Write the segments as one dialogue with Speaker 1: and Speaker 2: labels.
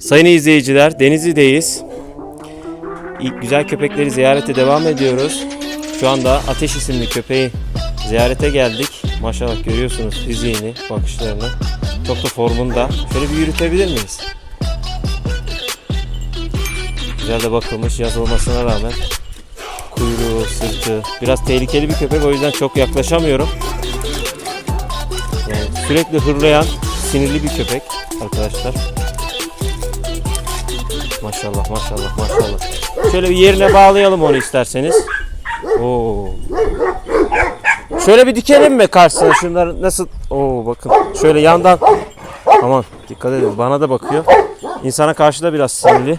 Speaker 1: Sayın izleyiciler, Denizli'deyiz. Güzel köpekleri ziyarete devam ediyoruz. Şu anda Ateş isimli köpeği ziyarete geldik. Maşallah görüyorsunuz fiziğini, bakışlarını. Çok da formunda. Şöyle bir yürütebilir miyiz? Güzel de bakılmış yaz olmasına rağmen. Kuyruğu, sırtı. Biraz tehlikeli bir köpek o yüzden çok yaklaşamıyorum. Yani sürekli hırlayan, sinirli bir köpek arkadaşlar. Maşallah maşallah maşallah. Şöyle bir yerine bağlayalım onu isterseniz. Oo. Şöyle bir dikelim mi karşısına şunları nasıl? Oo bakın. Şöyle yandan. Aman dikkat edin bana da bakıyor. İnsana karşı da biraz sinirli.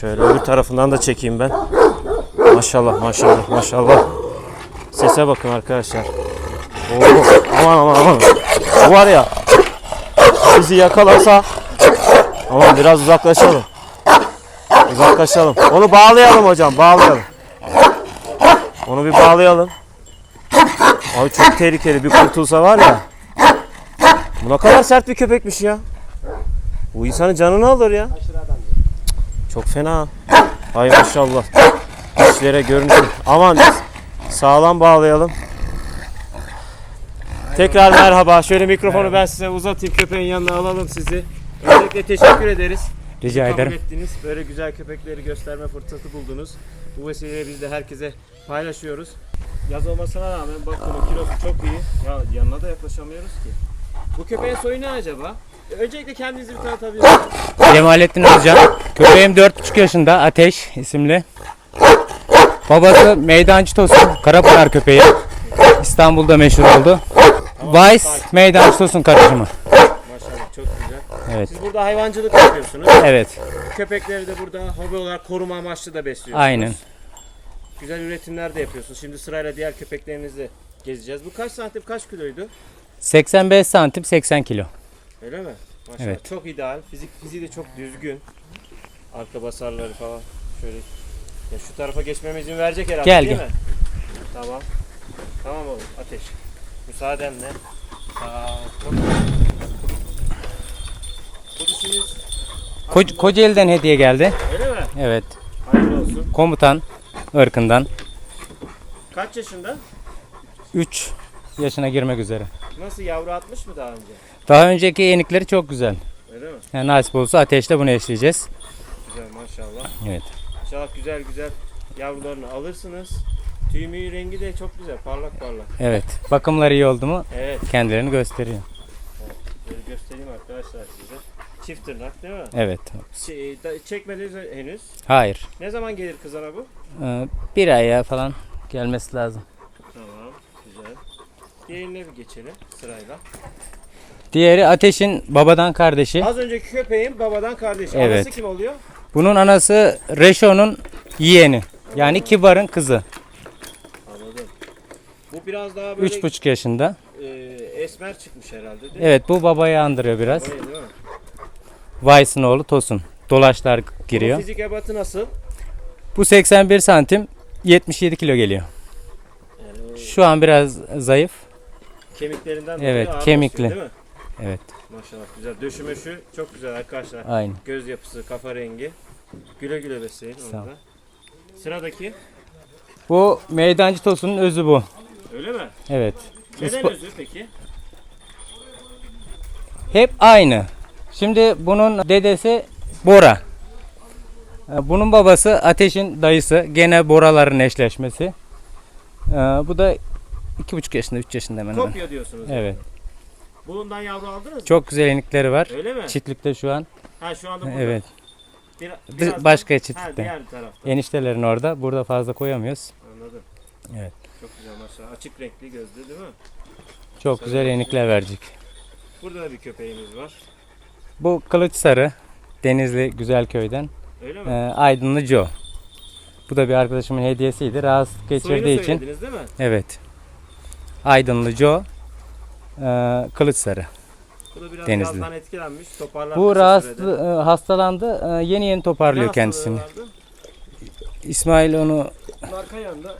Speaker 1: Şöyle öbür tarafından da çekeyim ben. Maşallah maşallah maşallah. Sese bakın arkadaşlar. Oo, aman aman aman. Bu var ya bizi yakalasa aman biraz uzaklaşalım. Uzaklaşalım. Onu bağlayalım hocam bağlayalım. Onu bir bağlayalım. Abi çok tehlikeli bir kurtulsa var ya. Bu ne kadar sert bir köpekmiş ya. Bu insanın canını alır ya. Çok fena. Hay maşallah. Dişlere görünüşü. Aman sağlam bağlayalım. Tekrar merhaba. Şöyle mikrofonu ben size uzatayım. Köpeğin yanına alalım sizi. Öncelikle teşekkür ederiz.
Speaker 2: Rica
Speaker 1: Kabul
Speaker 2: ederim.
Speaker 1: ettiniz. Böyle güzel köpekleri gösterme fırsatı buldunuz. Bu vesileyle biz de herkese paylaşıyoruz. Yaz olmasına rağmen bakın o kilosu çok iyi. Ya yanına da yaklaşamıyoruz ki. Bu köpeğin soyu ne acaba? Öncelikle kendinizi bir tanıtabilir misiniz?
Speaker 2: Cemalettin Özcan. Köpeğim 4,5 yaşında. Ateş isimli. Babası Meydancı Tosun. Karapınar köpeği. İstanbul'da meşhur oldu. Vice Meydancı Tosun karışımı.
Speaker 1: Maşallah çok güzel.
Speaker 2: Evet.
Speaker 1: Siz burada hayvancılık yapıyorsunuz.
Speaker 2: Evet.
Speaker 1: Köpekleri de burada hobi olarak koruma amaçlı da besliyorsunuz.
Speaker 2: Aynen.
Speaker 1: Güzel üretimler de yapıyorsunuz. Şimdi sırayla diğer köpeklerinizi gezeceğiz. Bu kaç santim kaç kiloydu?
Speaker 2: 85 santim 80 kilo.
Speaker 1: Öyle mi? Maşallah
Speaker 2: Evet.
Speaker 1: çok ideal. Fizik fiziği de çok düzgün. Arka basarları falan. Şöyle ya şu tarafa geçmeme izin verecek herhalde
Speaker 2: Gel,
Speaker 1: değil
Speaker 2: gel.
Speaker 1: mi? Tamam. Tamam oğlum ateş. Müsaadenle. Dişiniz
Speaker 2: Ko- Kocaeli'den hediye geldi.
Speaker 1: öyle mi?
Speaker 2: Evet.
Speaker 1: Hayırlı olsun.
Speaker 2: Komutan ırkından.
Speaker 1: Kaç yaşında?
Speaker 2: 3 yaşına girmek üzere.
Speaker 1: Nasıl yavru atmış mı daha önce?
Speaker 2: Daha önceki yenikleri çok güzel.
Speaker 1: Öyle mi?
Speaker 2: Yani nasip olursa ateşle bunu eşleyeceğiz.
Speaker 1: Güzel maşallah.
Speaker 2: Evet.
Speaker 1: İnşallah güzel güzel yavrularını alırsınız. Tüy müyü rengi de çok güzel. Parlak parlak.
Speaker 2: Evet. Bakımları iyi oldu mu
Speaker 1: Evet.
Speaker 2: kendilerini gösteriyor.
Speaker 1: Böyle göstereyim arkadaşlar size. Çift tırnak değil mi?
Speaker 2: Evet.
Speaker 1: Şey, da- çekmediniz henüz.
Speaker 2: Hayır.
Speaker 1: Ne zaman gelir kızana bu?
Speaker 2: Ee, bir aya falan gelmesi lazım.
Speaker 1: Tamam. Güzel. Diğerine bir geçelim sırayla.
Speaker 2: Diğeri Ateş'in babadan kardeşi.
Speaker 1: Az önceki köpeğin babadan kardeşi.
Speaker 2: Evet.
Speaker 1: Anası kim oluyor?
Speaker 2: Bunun anası Reşo'nun yeğeni. Yani Kibar'ın kızı.
Speaker 1: Bu biraz daha böyle
Speaker 2: 3,5 yaşında.
Speaker 1: e, esmer çıkmış herhalde değil mi?
Speaker 2: Evet bu babayı andırıyor biraz.
Speaker 1: Öyle değil mi?
Speaker 2: Vice'ın oğlu Tosun. Dolaşlar giriyor.
Speaker 1: fizik ebatı nasıl?
Speaker 2: Bu 81 santim 77 kilo geliyor.
Speaker 1: Yani
Speaker 2: Şu an biraz zayıf.
Speaker 1: kemiklerinden
Speaker 2: Evet,
Speaker 1: dolayı ağır
Speaker 2: kemikli.
Speaker 1: değil mi?
Speaker 2: Evet.
Speaker 1: Maşallah güzel. Döşüme şu çok güzel arkadaşlar.
Speaker 2: Aynı.
Speaker 1: Göz yapısı, kafa rengi. Güle güle besleyin
Speaker 2: Sağ ol.
Speaker 1: da. Sıradaki.
Speaker 2: Bu meydancı Tosun'un özü bu.
Speaker 1: Öyle mi?
Speaker 2: Evet.
Speaker 1: Neden
Speaker 2: Ispa-
Speaker 1: özür peki?
Speaker 2: Hep aynı. Şimdi bunun dedesi Bora. Ee, Bunun babası Ateş'in dayısı. Gene Boraların eşleşmesi. Ee, Bu da iki buçuk yaşında, üç yaşında hemen hemen.
Speaker 1: Kopya diyorsunuz.
Speaker 2: Evet.
Speaker 1: Bundan yavru aldınız mı?
Speaker 2: Çok güzel yenikleri var.
Speaker 1: Öyle mi?
Speaker 2: Çiftlikte şu an.
Speaker 1: Ha şu anda burada.
Speaker 2: Evet.
Speaker 1: Bir,
Speaker 2: Dı-
Speaker 1: biraz
Speaker 2: Başka
Speaker 1: Ha
Speaker 2: çiftlikte.
Speaker 1: diğer tarafta.
Speaker 2: Eniştelerin orada. Burada fazla koyamıyoruz.
Speaker 1: Anladım.
Speaker 2: Evet.
Speaker 1: Çok güzel maşallah. Açık renkli gözlü değil mi?
Speaker 2: Çok güzel yenikler verecek.
Speaker 1: Burada da bir köpeğimiz var.
Speaker 2: Bu kılıç sarı. Denizli Güzelköy'den.
Speaker 1: Öyle
Speaker 2: Ee,
Speaker 1: mi?
Speaker 2: Aydınlı Joe. Bu da bir arkadaşımın hediyesiydi. Rahatsızlık geçirdiği için.
Speaker 1: değil mi?
Speaker 2: Evet. Aydınlı Joe. Ee, kılıç sarı.
Speaker 1: Bu da biraz
Speaker 2: Denizli.
Speaker 1: gazdan etkilenmiş. Toparlar
Speaker 2: Bu rahatsız, e, hastalandı. E, Yeni yeni toparlıyor
Speaker 1: Ne
Speaker 2: kendisini.
Speaker 1: vardı?
Speaker 2: İsmail onu
Speaker 1: Arka yanda.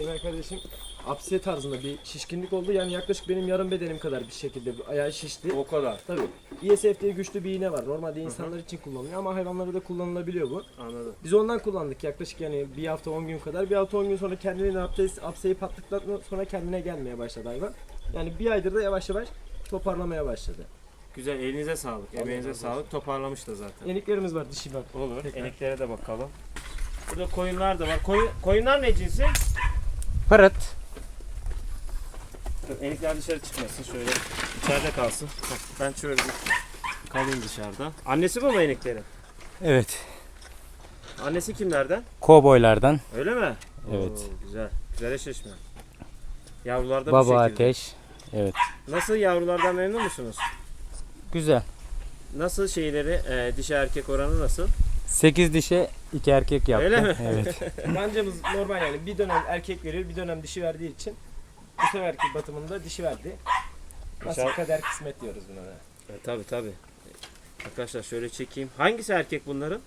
Speaker 1: Genel kardeşim
Speaker 3: apse tarzında bir şişkinlik oldu. Yani yaklaşık benim yarım bedenim kadar bir şekilde bir ayağı şişti.
Speaker 1: O kadar.
Speaker 3: Tabii. ESF diye güçlü bir iğne var. Normalde insanlar için kullanılıyor ama hayvanlarda da kullanılabiliyor bu.
Speaker 1: Anladım.
Speaker 3: Biz ondan kullandık yaklaşık yani bir hafta 10 gün kadar. Bir hafta 10 gün sonra kendini apse, apseyi patladıktan sonra kendine gelmeye başladı hayvan. Yani bir aydır da yavaş yavaş toparlamaya başladı.
Speaker 1: Güzel elinize sağlık. Emeğinize sağlık. Toparlamış da zaten.
Speaker 3: Yeniklerimiz var, dişi var.
Speaker 1: Olur.
Speaker 3: Tekrar.
Speaker 1: Eniklere de bakalım. Burada koyunlar da var. Koyun, koyunlar ne cinsi?
Speaker 2: Pırıt.
Speaker 1: Enikler dışarı çıkmasın şöyle. içeride kalsın. Ben şöyle bir kalayım dışarıda. Annesi bu mu eniklerin?
Speaker 2: Evet.
Speaker 1: Annesi kimlerden?
Speaker 2: Kovboylardan.
Speaker 1: Öyle mi?
Speaker 2: Evet.
Speaker 1: Oo, güzel. Güzel eşleşme. Yavrularda bu
Speaker 2: Baba
Speaker 1: şekilde.
Speaker 2: ateş. Evet.
Speaker 1: Nasıl yavrulardan memnun musunuz?
Speaker 2: Güzel.
Speaker 1: Nasıl şeyleri, e, dişi erkek oranı nasıl?
Speaker 2: 8 dişe 2 erkek yaptı.
Speaker 1: Öyle mi?
Speaker 2: Evet.
Speaker 3: Kancamız normal yani bir dönem erkek veriyor, bir dönem dişi verdiği için bu seferki batımında dişi verdi. Nasıl
Speaker 1: Güzel.
Speaker 3: kader kısmet diyoruz buna da.
Speaker 1: E, tabii tabii. Arkadaşlar şöyle çekeyim. Hangisi erkek bunların?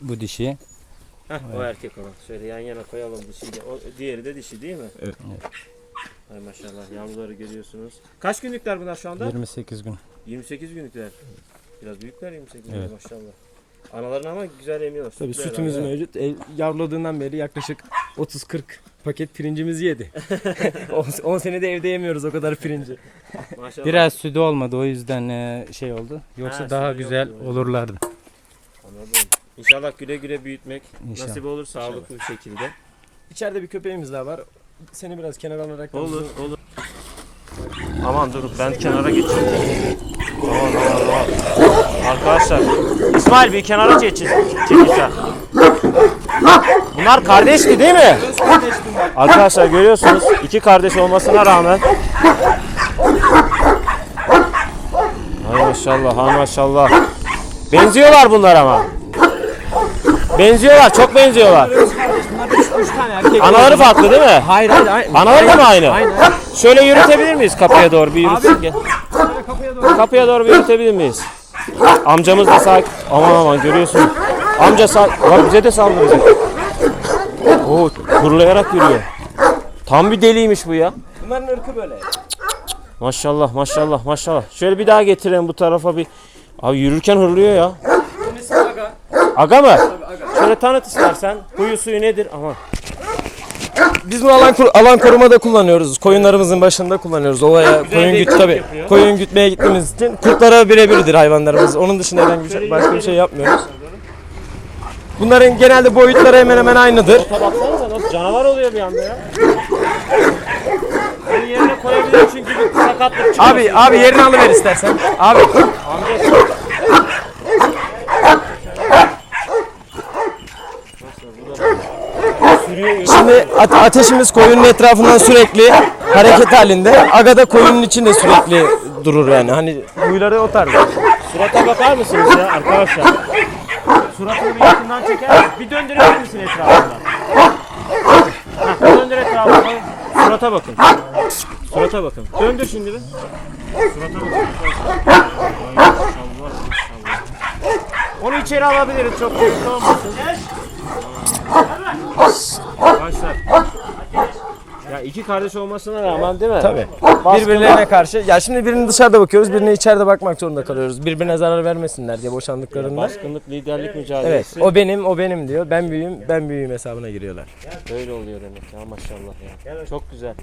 Speaker 2: Bu dişi.
Speaker 1: Heh, o erkek olan. Şöyle yan yana koyalım dişiyle. O, diğeri de dişi değil mi?
Speaker 3: Evet.
Speaker 1: Hay maşallah yavruları görüyorsunuz. Kaç günlükler bunlar şu anda?
Speaker 2: 28 gün.
Speaker 1: 28 günlükler. Biraz büyükler 28 günlük
Speaker 2: Evet.
Speaker 1: maşallah. Analarını ama güzel emiyor.
Speaker 3: Tabii
Speaker 1: Sütler
Speaker 3: sütümüz
Speaker 1: herhalde.
Speaker 3: mevcut. El, yavruladığından beri yaklaşık 30-40 paket pirincimizi yedi. 10 senede evde yemiyoruz o kadar pirinci.
Speaker 1: Maşallah.
Speaker 2: Biraz sütü olmadı o yüzden e, şey oldu. Yoksa
Speaker 1: Ha,
Speaker 2: daha
Speaker 1: sütü
Speaker 2: güzel
Speaker 1: yoktu.
Speaker 2: olurlardı.
Speaker 1: Anladım. İnşallah güle güle büyütmek
Speaker 2: İnşallah.
Speaker 1: nasip olur sağlıklı bir şekilde.
Speaker 3: İçeride bir köpeğimiz daha var. Seni biraz kenara alarak
Speaker 1: Olur olur. Aman dur ben kenara geçeyim. Arkadaşlar İsmail bir kenara çekil. Çekilsen. Bunlar kardeşti değil mi? Arkadaşlar görüyorsunuz iki kardeş olmasına rağmen. Hay maşallah hay maşallah. Benziyorlar bunlar ama. Benziyorlar çok benziyorlar.
Speaker 3: Bunlar 3 tane erkek.
Speaker 1: Anaları farklı değil mi?
Speaker 3: Hayır hayır.
Speaker 1: Anaları da mı aynı? Şöyle yürütebilir miyiz kapıya doğru bir yürüsün gel.
Speaker 3: Kapıya doğru.
Speaker 1: Bir yürütebilir miyiz? Amcamız da sağ... Aman aman görüyorsun. Amca sağ... Bak bize de saldıracak. Oo hırlayarak yürüyor. Tam bir deliymiş bu ya.
Speaker 3: Bunların ırkı böyle.
Speaker 1: Maşallah maşallah maşallah. Şöyle bir daha getirelim bu tarafa bir. Abi yürürken hırlıyor ya.
Speaker 3: Aga
Speaker 1: mı? Şöyle tanıt istersen. Huyu suyu nedir? Aman.
Speaker 3: Biz bunu alan, alan korumada kullanıyoruz. Koyunlarımızın başında kullanıyoruz.
Speaker 1: Güzel
Speaker 3: koyun güt tabi. Koyun gütmeye gittiğimiz için kurtlara birebirdir hayvanlarımız. Onun dışında herhangi bir şey, başka bir şey yapmıyoruz. Bunların genelde boyutları hemen hemen aynıdır.
Speaker 1: Baksanıza nasıl canavar oluyor bir anda ya. Bunu yerine koyabilirim çünkü bir sakatlık çıkmasın.
Speaker 3: Abi abi yerini alıver istersen. Abi
Speaker 1: Amca
Speaker 3: şimdi ate- ateşimiz koyunun etrafından sürekli hareket halinde. Aga da koyunun içinde sürekli durur yani. Hani huyları o tarz.
Speaker 1: Surata bakar mısınız ya arkadaşlar? Suratını bir yakından çeker? Bir döndürebilir misin etrafında? Heh, bir döndür etrafına. Surata bakın. Surata bakın. Döndür şimdi bir. Surata bakın. Ay, maşallah, maşallah. Onu içeri alabiliriz çok büyük olmasın. Ya iki kardeş olmasına rağmen değil mi?
Speaker 3: Tabii. Birbirlerine karşı. Ya şimdi birini dışarıda bakıyoruz, birine içeride bakmak zorunda kalıyoruz. Birbirine zarar vermesinler diye boşandıklarında.
Speaker 1: Baskınlık, liderlik
Speaker 3: Evet,
Speaker 1: mücadelesi.
Speaker 3: o benim, o benim diyor. Ben büyüğüm, ben büyüğüm hesabına giriyorlar.
Speaker 1: Böyle oluyor demek ya maşallah ya. Çok güzel.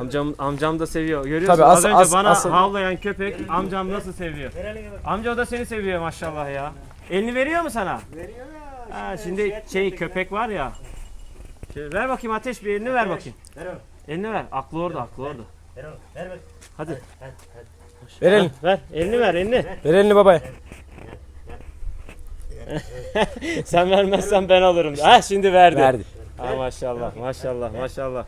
Speaker 1: Amcam amcam da seviyor. Görüyorsun
Speaker 3: Tabii,
Speaker 1: az
Speaker 3: as-
Speaker 1: önce
Speaker 3: as-
Speaker 1: bana
Speaker 3: asıl-
Speaker 1: havlayan köpek amcam nasıl seviyor. Amca o da seni seviyor maşallah ya. Elini veriyor mu sana? Veriyor ya. Ha, şimdi şey köpek var ya. Şöyle ver bakayım ateş bir elini ver bakayım. Elini ver. Aklı orada, aklı orada. Hadi.
Speaker 3: Verelim,
Speaker 1: Ver, elini ver, elini.
Speaker 3: ver elini babaya.
Speaker 1: Sen vermezsen ben alırım. Ha şimdi verdi.
Speaker 3: Verdi.
Speaker 1: Ha maşallah, maşallah, maşallah.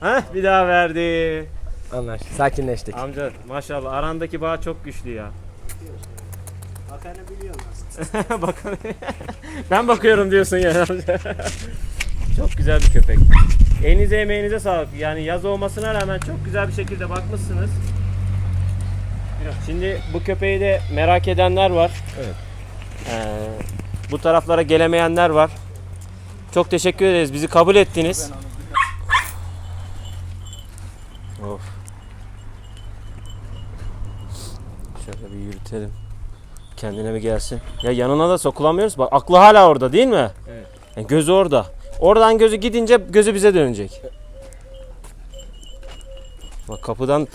Speaker 1: Ha bir daha verdi.
Speaker 3: Anlaştık, sakinleştik.
Speaker 1: Amca maşallah arandaki bağ çok güçlü ya. Bakanı Bakanı. ben bakıyorum diyorsun ya amca. Çok güzel bir köpek. Elinize emeğinize sağlık. Yani yaz olmasına rağmen çok güzel bir şekilde bakmışsınız. Şimdi bu köpeği de merak edenler var.
Speaker 3: Evet.
Speaker 1: Ee, bu taraflara gelemeyenler var. Çok teşekkür ederiz. Bizi kabul ettiniz. Of. Şöyle bir yürütelim. Kendine bir gelsin. Ya yanına da sokulamıyoruz. Bak aklı hala orada değil mi?
Speaker 3: Evet.
Speaker 1: Yani gözü orada. Oradan gözü gidince gözü bize dönecek. Bak kapıdan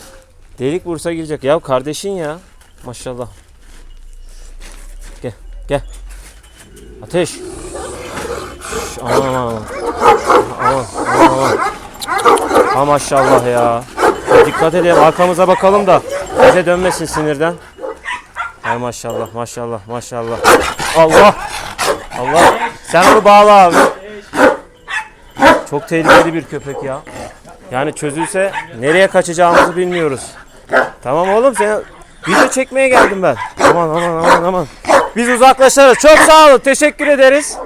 Speaker 1: delik vursa girecek. Ya kardeşin ya. Maşallah. Gel gel. Ateş. Şş, Aman aman aman. Aman aman. Ha maşallah. Ya Dikkat edelim arkamıza bakalım da bize dönmesin sinirden. Hay maşallah maşallah maşallah. Allah. Allah. Sen onu bağla abi. Çok tehlikeli bir köpek ya. Yani çözülse nereye kaçacağımızı bilmiyoruz. Tamam oğlum sen video çekmeye geldim ben. Aman aman aman aman. Biz uzaklaşırız. Çok sağ olun. Teşekkür ederiz.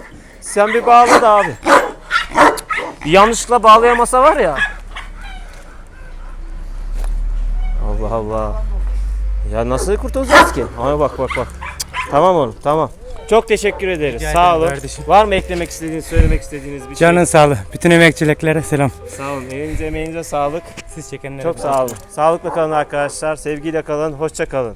Speaker 1: Sen bir bağla da abi. Bir yanlışlıkla bağlayamasa var ya. Allah Allah. Ya nasıl kurtulacağız ki? Ama bak bak bak. Tamam oğlum tamam. Çok teşekkür ederiz.
Speaker 2: Rica
Speaker 1: Sağ
Speaker 2: ederim
Speaker 1: olun.
Speaker 2: kardeşim.
Speaker 1: Var mı eklemek istediğiniz, söylemek istediğiniz bir
Speaker 2: Canın sağlığı. Bütün emekçiliklere selam.
Speaker 1: şey? Sağ olun. Elinize emeğinize sağlık.
Speaker 2: Siz çekenlere
Speaker 1: Çok sağ olun. Sağlıklı kalın arkadaşlar. Sevgiyle kalın. Hoşça kalın.